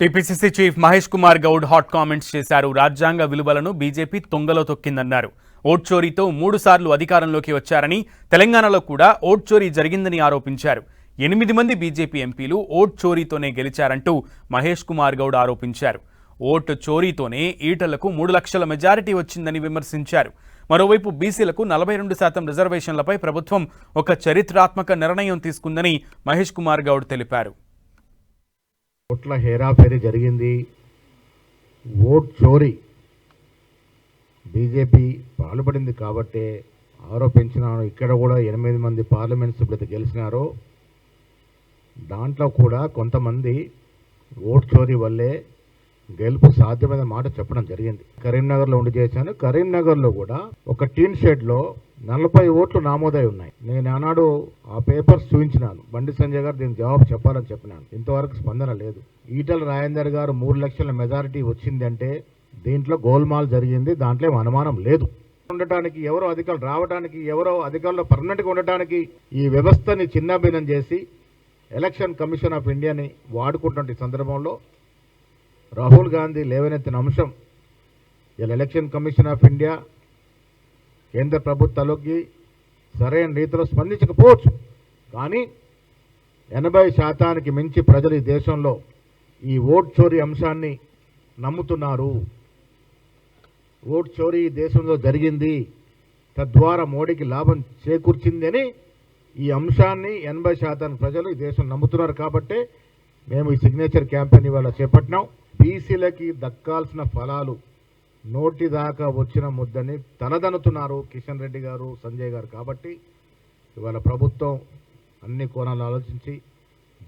TPCC chief Mahesh Kumar Goud hot comments చేశారు. రాజ్యాంగ విలువలను బీజేపీ తొంగలో తొక్కిందన్నారు. ఓట్ చోరీతో మూడు సార్లు అధికారంలోకి వచ్చారని తెలంగాణలో కూడా ఓట్ చోరీ జరిగిందని ఆరోపించారు. ఎనిమిది మంది బీజేపీ ఎంపీలు ఓట్ చోరీతోనే గెలిచారంటూ మహేష్ కుమార్ గౌడ్ ఆరోపించారు. ఓటు చోరీతోనే ఈటలకు మూడు లక్షల మెజారిటీ వచ్చిందని విమర్శించారు. మరోవైపు బీసీలకు నలభై రెండు శాతం రిజర్వేషన్లపై ప్రభుత్వం ఒక చరిత్రాత్మక నిర్ణయం తీసుకుందని మహేష్ కుమార్ గౌడ్ తెలిపారు. ఓట్ల హేరాఫేరీ జరిగింది. ఓట్ చోరీ. బీజేపీ పాల్పడింది కాబట్టే ఆరోపించినాను. ఇక్కడ కూడా ఎనిమిది మంది పార్లమెంట్ సభ్యులు గెలిచినారు. దాంట్లో కూడా కొంతమంది ఓట్ చోరీ వల్లే గెలుపు సాధ్యమైన మాట చెప్పడం జరిగింది. కరీంనగర్లో ఉండి చేశాను. కరీంనగర్లో కూడా ఒక టీన్ షెడ్లో నలభై ఓట్లు నామోదై ఉన్నాయి. నేను ఆనాడు ఆ పేపర్స్ చూపించినాను బండి సంజయ్ గారు దీనికి జవాబు చెప్పాలని చెప్పినాను. ఇంతవరకు స్పందన లేదు. ఈటల రాజేందర్ గారు మూడు లక్షల మెజారిటీ వచ్చిందంటే దీంట్లో గోల్మాల్ జరిగింది. దాంట్లో అనుమానం లేదు. ఉండటానికి ఎవరో అధికారులు రావడానికి ఎవరో అధికారులు పర్మనెంట్గా ఉండటానికి ఈ వ్యవస్థని చిన్నాభిన్నం చేసి ఎలక్షన్ కమిషన్ ఆఫ్ ఇండియాని వాడుకుంటున్న సందర్భంలో రాహుల్ గాంధీ లేవనెత్తిన అంశం ఇలా ఎలక్షన్ కమిషన్ ఆఫ్ ఇండియా కేంద్ర ప్రభుత్వాలకి సరైన రీతిలో స్పందించకపోవచ్చు. కానీ ఎనభై శాతానికి మించి ప్రజలు ఈ దేశంలో ఈ ఓట్ చోరీ అంశాన్ని నమ్ముతున్నారు. ఓట్ చోరీ ఈ దేశంలో జరిగింది. తద్వారా మోడీకి లాభం చేకూర్చింది ఈ అంశాన్ని ఎనభై శాతానికి ప్రజలు ఈ దేశం నమ్ముతున్నారు కాబట్టే మేము ఈ సిగ్నేచర్ క్యాంపెయిన్ ఇవాళ చేపట్టినాం. బీసీలకి దక్కాల్సిన ఫలాలు నోటి దాకా వచ్చిన ముద్దని తలదనుతున్నారు కిషన్ రెడ్డి గారు సంజయ్ గారు కాబట్టి ఇవాళ ప్రభుత్వం అన్ని కోణాలు ఆలోచించి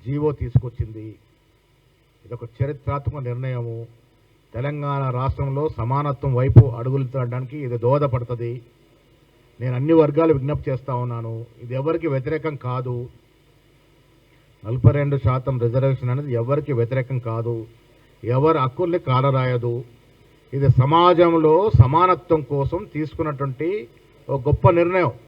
జీవో తీసుకొచ్చింది. ఇదొక చరిత్రాత్మక నిర్ణయము. తెలంగాణ రాష్ట్రంలో సమానత్వం వైపు అడుగులు తాడడానికి ఇది దోహదపడుతుంది. నేను అన్ని వర్గాలు విజ్ఞప్తి చేస్తూ ఉన్నాను. ఇది ఎవరికి వ్యతిరేకం కాదు. నలభై రెండు శాతం రిజర్వేషన్ అనేది ఎవరికి వ్యతిరేకం కాదు. ఎవరి హక్కుల్ని కాలరాయదు. ఇది సమాజంలో సమానత్వం కోసం తీసుకున్నటువంటి ఒక గొప్ప నిర్ణయం.